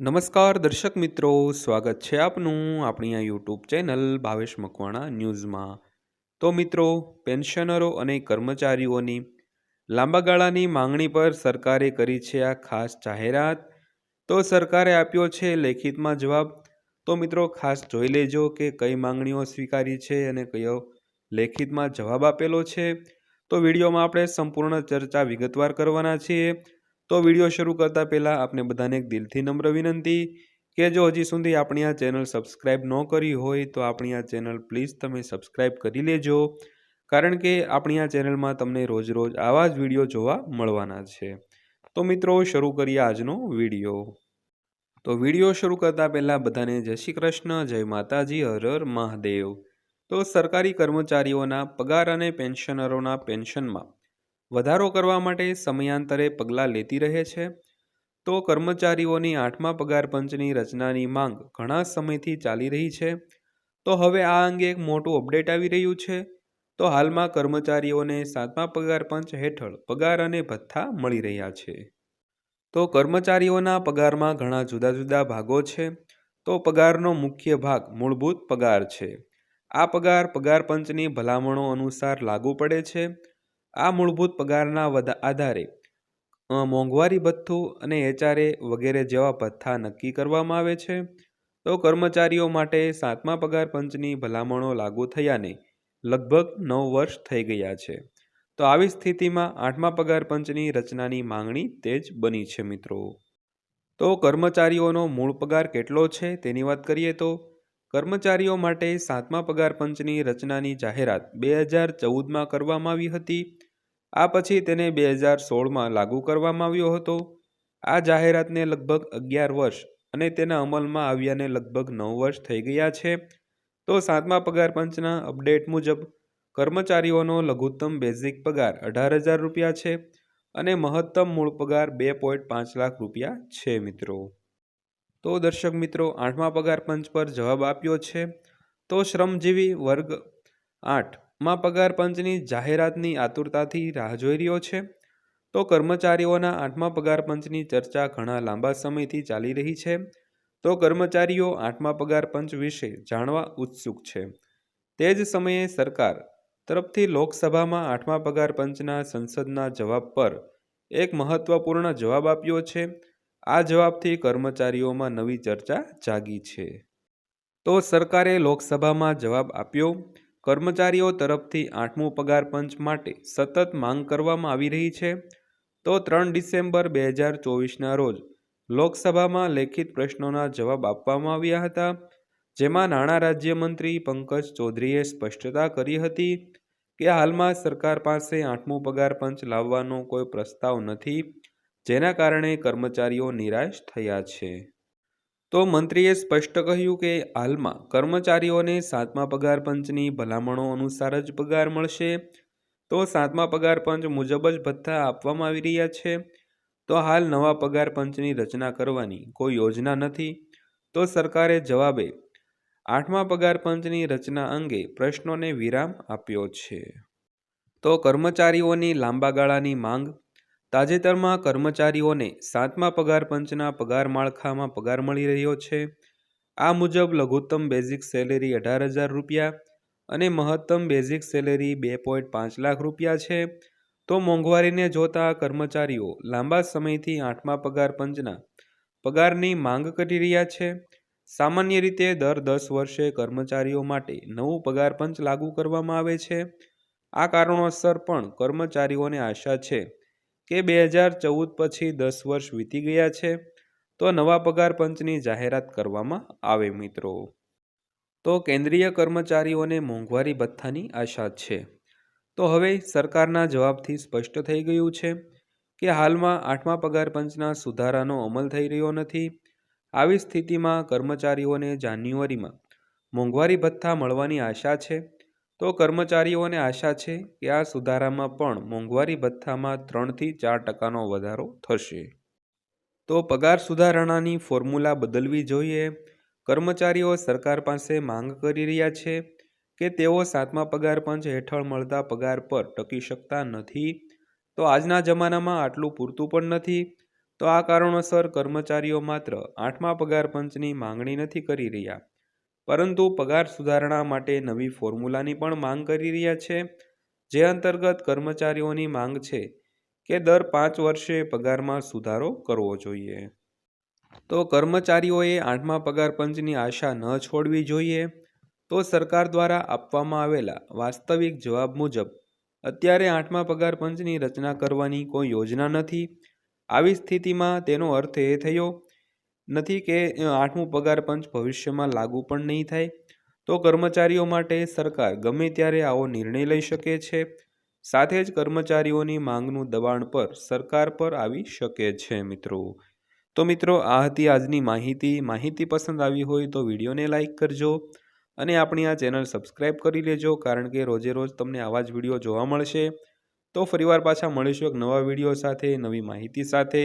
નમસ્કાર દર્શક મિત્રો, સ્વાગત છે આપનું આપણી આ યુટ્યુબ ચેનલ ભાવેશ મકવાણા ન્યૂઝમાં. તો મિત્રો, પેન્શનરો અને કર્મચારીઓની લાંબા ગાળાની માંગણી પર સરકારે કરી છે આ ખાસ જાહેરાત. તો સરકારે આપ્યો છે લેખિતમાં જવાબ. તો મિત્રો, ખાસ જોઈ લેજો કે કઈ માંગણીઓ સ્વીકારી છે અને કયો લેખિતમાં જવાબ આપેલો છે. તો વિડીયોમાં આપણે સંપૂર્ણ ચર્ચા વિગતવાર કરવાના છીએ. તો વીડિયો શરૂ કરતાં પહેલાં આપને બધાને એક દિલથી નમ્ર વિનંતી કે જો હજી સુધી આપણી આ ચેનલ સબસ્ક્રાઈબ ન કરી હોય તો આપણી આ ચેનલ પ્લીઝ તમે સબસ્ક્રાઈબ કરી લેજો. કારણ કે આપણી આ ચેનલમાં તમને રોજ રોજ આવા જ વીડિયો જોવા મળવાના છે. તો મિત્રો, શરૂ કરીએ આજનો વીડિયો. તો વીડિયો શરૂ કરતાં પહેલાં બધાને જય શ્રી કૃષ્ણ, જય માતાજી, હર હર મહાદેવ. તો સરકારી કર્મચારીઓના પગાર અને પેન્શનરોના પેન્શનમાં વધારો કરવા માટે સમયાંતરે પગલાં લેતી રહે છે, તો કર્મચારીઓની આઠમા પગાર પંચની રચનાની માંગ ઘણા સમયથી ચાલી રહી છે. તો હવે આ અંગે એક મોટું અપડેટ આવી રહ્યું છે. તો હાલમાં કર્મચારીઓને સાતમા પગાર પંચ હેઠળ પગાર અને ભથ્થા મળી રહ્યા છે. તો કર્મચારીઓના પગારમાં ઘણા જુદા જુદા ભાગો છે. તો પગારનો મુખ્ય ભાગ મૂળભૂત પગાર છે. આ પગાર પગાર પંચની ભલામણો અનુસાર લાગુ પડે છે. આ મૂળભૂત પગારના આધારે મોંઘવારી ભથ્થું અને એચઆરએ વગેરે જેવા ભથ્થા નક્કી કરવામાં આવે છે. તો કર્મચારીઓ માટે સાતમા પગાર પંચની ભલામણો લાગુ થયાને લગભગ નવ વર્ષ થઈ ગયા છે. તો આવી સ્થિતિમાં આઠમા પગાર પંચની રચનાની માંગણી તેજ બની છે મિત્રો. તો કર્મચારીઓનો મૂળ પગાર કેટલો છે તેની વાત કરીએ તો, કર્મચારીઓ માટે સાતમા પગાર પંચની રચનાની જાહેરાત બે હજાર ચૌદમાં કરવામાં આવી હતી. આ પછી તેને બે હજાર સોળમાં લાગુ કરવામાં આવ્યો હતો. આ જાહેરાતને લગભગ અગિયાર વર્ષ અને તેના અમલમાં આવ્યાને લગભગ નવ વર્ષ થઈ ગયા છે. તો સાતમા પગાર પંચના અપડેટ મુજબ, કર્મચારીઓનો લઘુત્તમ બેઝિક પગાર અઢાર હજાર રૂપિયા છે અને મહત્તમ મૂળ પગાર બે પોઈન્ટ પાંચ લાખ રૂપિયા છે મિત્રો. તો દર્શક મિત્રો, આઠમા પગાર પંચ પર જવાબ આપ્યો છે. તો શ્રમજીવી વર્ગ આઠ માં પગાર પંચની જાહેરાતની આતુરતાથી રાહ જોઈ રહ્યો છે? તો કર્મચારીઓના આઠમા પગાર પંચની ચર્ચા ઘણા લાંબા સમયથી ચાલી રહી છે. તો કર્મચારીઓ આઠમા પગાર પંચ વિશે જાણવા ઉત્સુક છે. તે જ સમયે સરકાર તરફથી લોકસભામાં આઠમા પગાર પંચના સંસદના જવાબ પર એક મહત્વપૂર્ણ જવાબ આપ્યો છે. આ જવાબથી કર્મચારીઓમાં નવી ચર્ચા જાગી છે. તો સરકારે લોકસભામાં જવાબ આપ્યો કર્મચારીઓ તરફથી આઠમું પગાર પંચ માટે સતત માંગ કરવામાં આવી રહી છે. તો ત્રણ ડિસેમ્બર બે હજાર ચોવીસના રોજ લોકસભામાં લેખિત પ્રશ્નોના જવાબ આપવામાં આવ્યા હતા, જેમાં નાણાં રાજ્યમંત્રી પંકજ ચૌધરીએ સ્પષ્ટતા કરી હતી કે હાલમાં સરકાર પાસે આઠમું પગાર પંચ લાવવાનો કોઈ પ્રસ્તાવ નથી, જેના કારણે કર્મચારીઓ નિરાશ થયા છે. તો મંત્રીએ સ્પષ્ટ કહ્યું કે હાલમાં કર્મચારીઓને સાતમા પગાર પંચની ભલામણો અનુસાર જ પગાર મળશે. તો સાતમા પગાર પંચ મુજબ જ ભથ્થા આપવામાં આવી રહ્યા છે. તો હાલ નવા પગાર પંચની રચના કરવાની કોઈ યોજના નથી. તો સરકારે જવાબે આઠમા પગાર પંચની રચના અંગે પ્રશ્નોને વિરામ આપ્યો છે. તો કર્મચારીઓની લાંબા ગાળાની માંગ તાજેતરમાં કર્મચારીઓને સાતમા પગાર, પંચના પગાર માળખામાં પગાર મળી રહ્યો છે. આ મુજબ લઘુત્તમ બેઝિક સેલેરી અઢાર હજાર રૂપિયા અને મહત્તમ બેઝિક સેલેરી બે પોઈન્ટ પાંચ લાખ રૂપિયા છે. તો મોંઘવારીને જોતા કર્મચારીઓ લાંબા સમયથી આઠમા પગાર, પંચના પગારની માંગ કરી રહ્યા છે. સામાન્ય રીતે દર દસ વર્ષે કર્મચારીઓ માટે નવું પગાર, પંચ લાગુ કરવામાં આવે છે. આ કારણોસર પણ કર્મચારીઓને આશા છે કે બે હજાર ચૌદ પછી દસ વર્ષ વીતી ગયા છે, તો નવા પગાર પંચની જાહેરાત કરવામાં આવે મિત્રો. તો કેન્દ્રીય કર્મચારીઓને મોંઘવારી ભથ્થાની આશા છે. તો હવે સરકારના જવાબથી સ્પષ્ટ થઈ ગયું છે કે હાલમાં આઠમા પગાર પંચના સુધારાનો અમલ થઈ રહ્યો નથી. આવી સ્થિતિમાં કર્મચારીઓને જાન્યુઆરીમાં મોંઘવારી ભથ્થા મળવાની આશા છે. તો કર્મચારીઓને આશા છે કે આ સુધારામાં પણ મોંઘવારી ભથ્થામાં ત્રણથી ચાર ટકાનો વધારો થશે. તો પગાર સુધારણાની ફોર્મ્યુલા બદલવી જોઈએ. કર્મચારીઓ સરકાર પાસે માંગ કરી રહ્યા છે કે તેઓ સાતમા પગાર પંચ હેઠળ મળતા પગાર પર ટકી શકતા નથી. તો આજના જમાનામાં આટલું પૂરતું પણ નથી. તો આ કારણોસર કર્મચારીઓ માત્ર આઠમા પગાર પંચની માંગણી નથી કરી રહ્યા. પરંતુ પગાર સુધારણા માટે નવી ફોર્મ્યુલાની પણ માંગ કરી રહ્યા છે, જે અંતર્ગત કર્મચારીઓની માંગ છે કે દર પાંચ વર્ષે પગારમાં સુધારો કરવો જોઈએ. તો કર્મચારીઓએ આઠમા પગાર પંચની આશા ન છોડવી જોઈએ તો સરકાર દ્વારા આપવામાં આવેલા વાસ્તવિક જવાબ મુજબ, અત્યારે આઠમા પગાર પંચની રચના કરવાની કોઈ યોજના નથી. આવી સ્થિતિમાં તેનો અર્થ એ થયો નથી કે આઠમું પગાર પંચ ભવિષ્યમાં લાગુ પણ નહીં થાય, તો કર્મચારીઓ માટે સરકાર ગમે ત્યારે આવો નિર્ણય લઈ શકે છે. સાથે જ કર્મચારીઓની માંગનું દબાણ પર સરકાર પર આવી શકે છે, મિત્રો. તો મિત્રો, આ હતી આજની માહિતી. માહિતી પસંદ આવી હોય તો વિડીયોને લાઈક કરજો અને આપણી આ ચેનલ સબસ્ક્રાઈબ કરી લેજો, કારણ કે રોજે રોજ તમને આવા જ વીડિયો જોવા મળશે. તો ફરીવાર પાછા મળીશું એક નવા વીડિયો સાથે, નવી માહિતી સાથે.